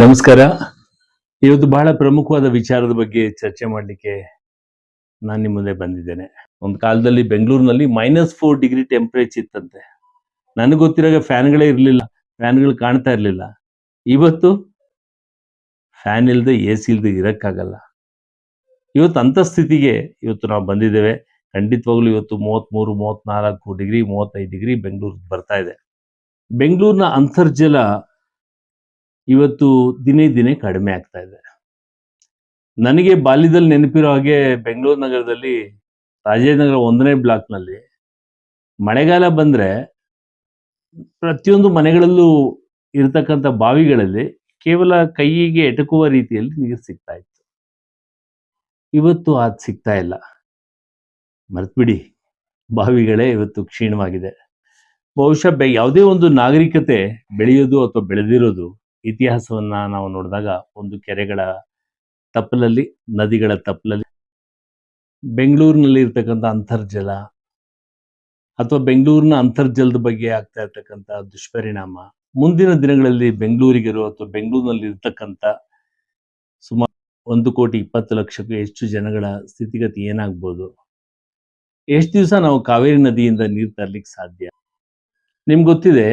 ನಮಸ್ಕಾರ. ಇವತ್ತು ಬಹಳ ಪ್ರಮುಖವಾದ ವಿಚಾರದ ಬಗ್ಗೆ ಚರ್ಚೆ ಮಾಡಲಿಕ್ಕೆ ನಾನು ನಿಮ್ಮ ಮುಂದೆ ಬಂದಿದ್ದೇನೆ. ಒಂದು ಕಾಲದಲ್ಲಿ ಬೆಂಗಳೂರಿನಲ್ಲಿ ಮೈನಸ್ ಫೋರ್ ಡಿಗ್ರಿ ಟೆಂಪರೇಚರ್ ಇತ್ತಂತೆ. ನನಗೆ ಗೊತ್ತಿರೋ ಫ್ಯಾನ್ಗಳೇ ಇರಲಿಲ್ಲ, ಫ್ಯಾನ್ಗಳು ಕಾಣ್ತಾ ಇರಲಿಲ್ಲ. ಇವತ್ತು ಫ್ಯಾನ್ ಇಲ್ಲದೆ ಎ ಸಿ ಇಲ್ಲದೆ ಇರೋಕ್ಕಾಗಲ್ಲ. ಇವತ್ತು ಅಂಥ ಸ್ಥಿತಿಗೆ ಇವತ್ತು ನಾವು ಬಂದಿದ್ದೇವೆ. ಖಂಡಿತವಾಗ್ಲೂ ಇವತ್ತು ಮೂವತ್ತ್ಮೂರು ಮೂವತ್ತ್ನಾಲ್ಕು ಡಿಗ್ರಿ ಮೂವತ್ತೈದು ಡಿಗ್ರಿ ಬೆಂಗಳೂರು ಬರ್ತಾ ಇದೆ. ಬೆಂಗಳೂರಿನ ಅಂತರ್ಜಲ ಇವತ್ತು ದಿನೇ ದಿನೇ ಕಡಿಮೆ ಆಗ್ತಾ ಇದೆ. ನನಗೆ ಬಾಲ್ಯದಲ್ಲಿ ನೆನಪಿರೋ ಹಾಗೆ ಬೆಂಗಳೂರು ನಗರದಲ್ಲಿ ರಾಜೇಂದ್ರ ಒಂದನೇ ಬ್ಲಾಕ್ನಲ್ಲಿ ಮಳೆಗಾಲ ಬಂದ್ರೆ ಪ್ರತಿಯೊಂದು ಮನೆಗಳಲ್ಲೂ ಇರತಕ್ಕಂಥ ಬಾವಿಗಳಲ್ಲಿ ಕೇವಲ ಕೈಗೆ ಎಟಕುವ ರೀತಿಯಲ್ಲಿ ನೀರು ಸಿಗ್ತಾ ಇತ್ತು. ಇವತ್ತು ಅದು ಸಿಗ್ತಾ ಇಲ್ಲ. ಮರ್ತ್ಬಿಡಿ ಬಾವಿಗಳೇ ಇವತ್ತು ಕ್ಷೀಣವಾಗಿದೆ. ಬಹುಶಃ ಯಾವುದೇ ಒಂದು ನಾಗರಿಕತೆ ಬೆಳೆಯೋದು ಅಥವಾ ಬೆಳೆದಿರೋದು ಇತಿಹಾಸವನ್ನ ನಾವು ನೋಡಿದಾಗ ಒಂದು ಕೆರೆಗಳ ತಪ್ಪಲಲ್ಲಿ, ನದಿಗಳ ತಪ್ಪಲಲ್ಲಿ, ಬೆಂಗಳೂರಿನಲ್ಲಿ ಇರ್ತಕ್ಕಂಥ ಅಂತರ್ಜಲ ಅಥವಾ ಬೆಂಗಳೂರಿನ ಅಂತರ್ಜಲದ ಬಗ್ಗೆ ಆಗ್ತಾ ಇರ್ತಕ್ಕಂಥ ದುಷ್ಪರಿಣಾಮ, ಮುಂದಿನ ದಿನಗಳಲ್ಲಿ ಬೆಂಗಳೂರಿಗರು ಅಥವಾ ಬೆಂಗಳೂರಿನಲ್ಲಿ ಇರ್ತಕ್ಕಂಥ ಸುಮಾರು ಒಂದು ಕೋಟಿ ಇಪ್ಪತ್ತು ಲಕ್ಷಕ್ಕೂ ಹೆಚ್ಚು ಜನಗಳ ಸ್ಥಿತಿಗತಿ ಏನಾಗ್ಬೋದು? ಎಷ್ಟು ದಿವಸ ನಾವು ಕಾವೇರಿ ನದಿಯಿಂದ ನೀರು ತರಲಿಕ್ಕೆ ಸಾಧ್ಯ? ನಿಮ್ಗೆ ಗೊತ್ತಿದೆ,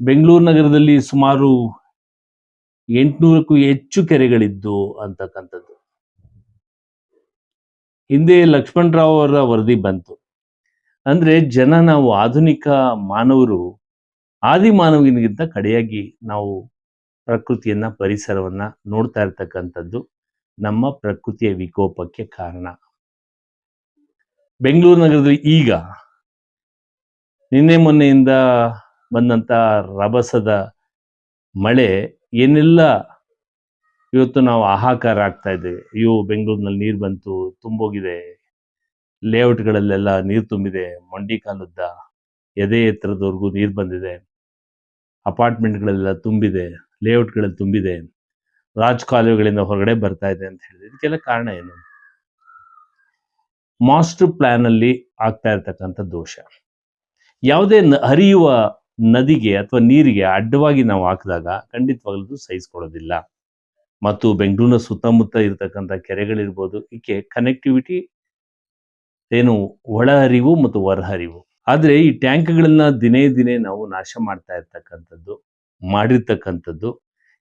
ಬೆಂಗಳೂರು ನಗರದಲ್ಲಿ ಸುಮಾರು ಎಂಟುನೂರಕ್ಕೂ ಹೆಚ್ಚು ಕೆರೆಗಳಿದ್ದು ಅಂತಕ್ಕಂಥದ್ದು. ಹಿಂದೆ ಲಕ್ಷ್ಮಣರಾವ್ ಅವರ ವರದಿ ಬಂತು. ಅಂದ್ರೆ ಜನ ನಾವು ಆಧುನಿಕ ಮಾನವರು, ಆದಿ ಮಾನವಿನಗಿಂತ ಕಡೆಯಾಗಿ ನಾವು ಪ್ರಕೃತಿಯನ್ನ, ಪರಿಸರವನ್ನ ನೋಡ್ತಾ ಇರ್ತಕ್ಕಂಥದ್ದು ನಮ್ಮ ಪ್ರಕೃತಿಯ ವಿಕೋಪಕ್ಕೆ ಕಾರಣ. ಬೆಂಗಳೂರು ನಗರದಲ್ಲಿ ಈಗ ನಿನ್ನೆ ಮೊನ್ನೆಯಿಂದ ಬಂದಂತ ರಭಸದ ಮಳೆ ಏನೆಲ್ಲ. ಇವತ್ತು ನಾವು ಹಾಹಾಕಾರ ಆಗ್ತಾ ಇದ್ದೇವೆ. ಅಯ್ಯೋ, ಬೆಂಗಳೂರಿನಲ್ಲಿ ನೀರು ಬಂತು, ತುಂಬೋಗಿದೆ. ಲೇಔಟ್ಗಳಲ್ಲೆಲ್ಲ ನೀರು ತುಂಬಿದೆ, ಮಂಡಿ ಕಾಲುದ್ದ, ಎದೆ ಎತ್ತರದವರೆಗೂ ನೀರು ಬಂದಿದೆ. ಅಪಾರ್ಟ್ಮೆಂಟ್ಗಳೆಲ್ಲ ತುಂಬಿದೆ ಲೇಔಟ್ಗಳಲ್ಲಿ ತುಂಬಿದೆ. ರಾಜ್ ಕಾಲುವೆಗಳಿಂದ ಹೊರಗಡೆ ಬರ್ತಾ ಇದೆ ಅಂತ ಹೇಳಿದ್ರೆ ಇದಕ್ಕೆಲ್ಲ ಕಾರಣ ಏನು? ಮಾಸ್ಟರ್ ಪ್ಲಾನ್ ಅಲ್ಲಿ ಆಗ್ತಾ ಇರ್ತಕ್ಕಂಥ ದೋಷ. ಯಾವುದೇ ಹರಿಯುವ ನದಿಗೆ ಅಥವಾ ನೀರಿಗೆ ಅಡ್ಡವಾಗಿ ನಾವು ಹಾಕಿದಾಗ ಖಂಡಿತವಾಗ್ಲೂ ಸಹಿಸ್ಕೊಳ್ಳೋದಿಲ್ಲ. ಮತ್ತು ಬೆಂಗಳೂರಿನ ಸುತ್ತಮುತ್ತ ಇರತಕ್ಕಂಥ ಕೆರೆಗಳಿರ್ಬೋದು ಇದಕ್ಕೆ ಕನೆಕ್ಟಿವಿಟಿ ಏನು ಒಳಹರಿವು ಮತ್ತು ಹೊರಹರಿವು ಆದರೆ ಈ ಟ್ಯಾಂಕ್ಗಳನ್ನ ದಿನೇ ದಿನೇ ನಾವು ನಾಶ ಮಾಡ್ತಾ ಇರ್ತಕ್ಕಂಥದ್ದು, ಮಾಡಿರ್ತಕ್ಕಂಥದ್ದು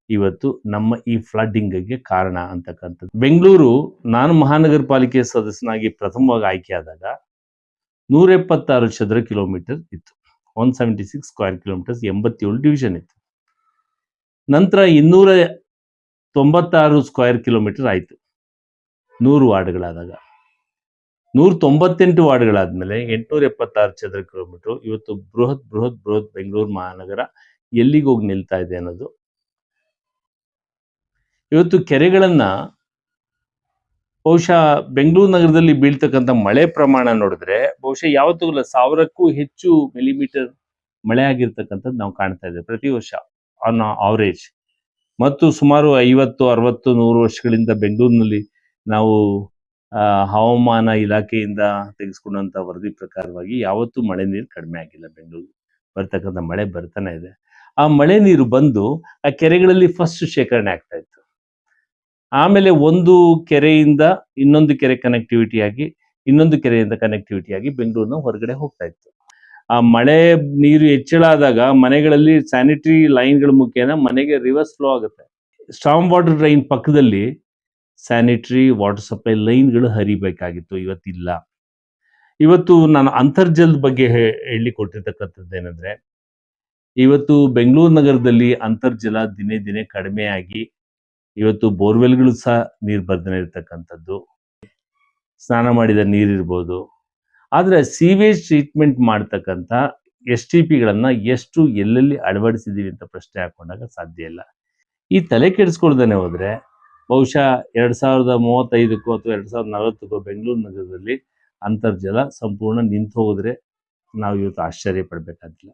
ಇವತ್ತು ನಮ್ಮ ಈ ಫ್ಲಡ್ಡಿಂಗ್ಗೆ ಕಾರಣ ಅಂತಕ್ಕಂಥದ್ದು. ಬೆಂಗಳೂರು ನಾನು ಮಹಾನಗರ ಪಾಲಿಕೆ ಸದಸ್ಯನಾಗಿ ಪ್ರಥಮವಾಗಿ ಆಯ್ಕೆಯಾದಾಗ ನೂರ ಎಪ್ಪತ್ತಾರು ಚದರ ಕಿಲೋಮೀಟರ್ ಇತ್ತು. One seventy six square kilometres ಎಂಬತ್ತೇಳು ಡಿವಿಷನ್ ಇತ್ತು. ನಂತರ ಇನ್ನೂರ ತೊಂಬತ್ತಾರು ಸ್ಕ್ವೇರ್ ಕಿಲೋಮೀಟರ್ ಆಯಿತು. ನೂರು ವಾರ್ಡ್ಗಳಾದಾಗ. ನೂರ ತೊಂಬತ್ತೆಂಟು ವಾರ್ಡ್ಗಳಾದ್ಮೇಲೆ ಎಂಟುನೂರ ಎಪ್ಪತ್ತಾರು ಚದರ ಕಿಲೋಮೀಟರ್ ಇವತ್ತು ಬೃಹತ್ ಬೃಹತ್ ಬೃಹತ್ ಬೆಂಗಳೂರು ಮಹಾನಗರ ಎಲ್ಲಿಗೆ ಹೋಗಿ ನಿಲ್ತಾ ಇದೆ ಅನ್ನೋದು. ಇವತ್ತು ಕೆರೆಗಳನ್ನ ಬಹುಶಃ ಬೆಂಗಳೂರು ನಗರದಲ್ಲಿ ಬೀಳ್ತಕ್ಕಂಥ ಮಳೆ ಪ್ರಮಾಣ ನೋಡಿದ್ರೆ ಬಹುಶಃ ಯಾವತ್ತೂ ಇಲ್ಲ. ಸಾವಿರಕ್ಕೂ ಹೆಚ್ಚು ಮಿಲಿಮೀಟರ್ ಮಳೆ ಆಗಿರ್ತಕ್ಕಂಥದ್ದು ನಾವು ಕಾಣ್ತಾ ಇದ್ದೇವೆ ಪ್ರತಿ ವರ್ಷ ಆನ್ ಆವರೇಜ್ ಮತ್ತು ಸುಮಾರು ಐವತ್ತು, ಅರವತ್ತು, ನೂರು ವರ್ಷಗಳಿಂದ ಬೆಂಗಳೂರಿನಲ್ಲಿ ನಾವು ಹವಾಮಾನ ಇಲಾಖೆಯಿಂದ ತೆಗೆಸ್ಕೊಂಡಂತ ವರದಿ ಪ್ರಕಾರವಾಗಿ ಯಾವತ್ತೂ ಮಳೆ ನೀರು ಕಡಿಮೆ ಆಗಿಲ್ಲ ಬೆಂಗಳೂರು. ಬರ್ತಕ್ಕಂಥ ಮಳೆ ಬರ್ತಾನೆ ಇದೆ. ಆ ಮಳೆ ನೀರು ಬಂದು ಆ ಕೆರೆಗಳಲ್ಲಿ ಫಸ್ಟ್ ಶೇಖರಣೆ ಆಗ್ತಾ ಇತ್ತು. ಆಮೇಲೆ ಒಂದು ಕೆರೆಯಿಂದ ಇನ್ನೊಂದು ಕೆರೆ ಕನೆಕ್ಟಿವಿಟಿ ಆಗಿ, ಇನ್ನೊಂದು ಕೆರೆಯಿಂದ ಕನೆಕ್ಟಿವಿಟಿ ಆಗಿ ಬೆಂಗಳೂರಿನ ಹೊರಗಡೆ ಹೋಗ್ತಾ ಇತ್ತು. ಆ ಮಳೆ, ನೀರು ಹೆಚ್ಚಳ ಆದಾಗ ಮನೆಗಳಲ್ಲಿ ಸ್ಯಾನಿಟರಿ ಲೈನ್ಗಳ ಮುಖೇನ ಮನೆಗೆ ರಿವರ್ಸ್ ಫ್ಲೋ ಆಗುತ್ತೆ. ಸ್ಟಾಮ್ ವಾಟರ್ ಡ್ರೈನ್ ಪಕ್ಕದಲ್ಲಿ ಸ್ಯಾನಿಟರಿ ವಾಟರ್ ಸಪ್ಲೈ ಲೈನ್ಗಳು ಹರಿಬೇಕಾಗಿತ್ತು, ಇವತ್ತಿಲ್ಲ. ಇವತ್ತು ನಾನು ಅಂತರ್ಜಲದ ಬಗ್ಗೆ ಹೇಳಿ ಕೊಟ್ಟಿರ್ತಕ್ಕಂಥದ್ದು ಏನಂದ್ರೆ, ಇವತ್ತು ಬೆಂಗಳೂರು ನಗರದಲ್ಲಿ ಅಂತರ್ಜಲ ದಿನೇ ದಿನೇ ಕಡಿಮೆಯಾಗಿ ಇವತ್ತು ಬೋರ್ವೆಲ್ಗಳು ಸಹ ನೀರು ಬರ್ದನೆ ಇರ್ತಕ್ಕಂಥದ್ದು. ಸ್ನಾನ ಮಾಡಿದ ನೀರಿರ್ಬೋದು ಆದರೆ ಸೀವೇಜ್ ಟ್ರೀಟ್ಮೆಂಟ್ ಮಾಡ್ತಕ್ಕಂಥ ಎಸ್ ಟಿ ಪಿಗಳನ್ನು ಎಷ್ಟು ಎಲ್ಲೆಲ್ಲಿ ಅಳವಡಿಸಿದ್ದೀವಿ ಅಂತ ಪ್ರಶ್ನೆ ಹಾಕೊಂಡಾಗ ಸಾಧ್ಯ ಇಲ್ಲ. ಈ ತಲೆ ಕೆಡಿಸ್ಕೊಳ್ದೇ ಹೋದರೆ ಬಹುಶಃ ಎರಡು ಸಾವಿರದ ಮೂವತ್ತೈದಕ್ಕೂ ಅಥವಾ ಎರಡು ಸಾವಿರದ ನಲವತ್ತಕ್ಕೋ ಬೆಂಗಳೂರು ನಗರದಲ್ಲಿ ಅಂತರ್ಜಲ ಸಂಪೂರ್ಣ ನಿಂತು ಹೋದರೆ ನಾವು ಇವತ್ತು ಆಶ್ಚರ್ಯ ಪಡ್ಬೇಕಾಗಿಲ್ಲ.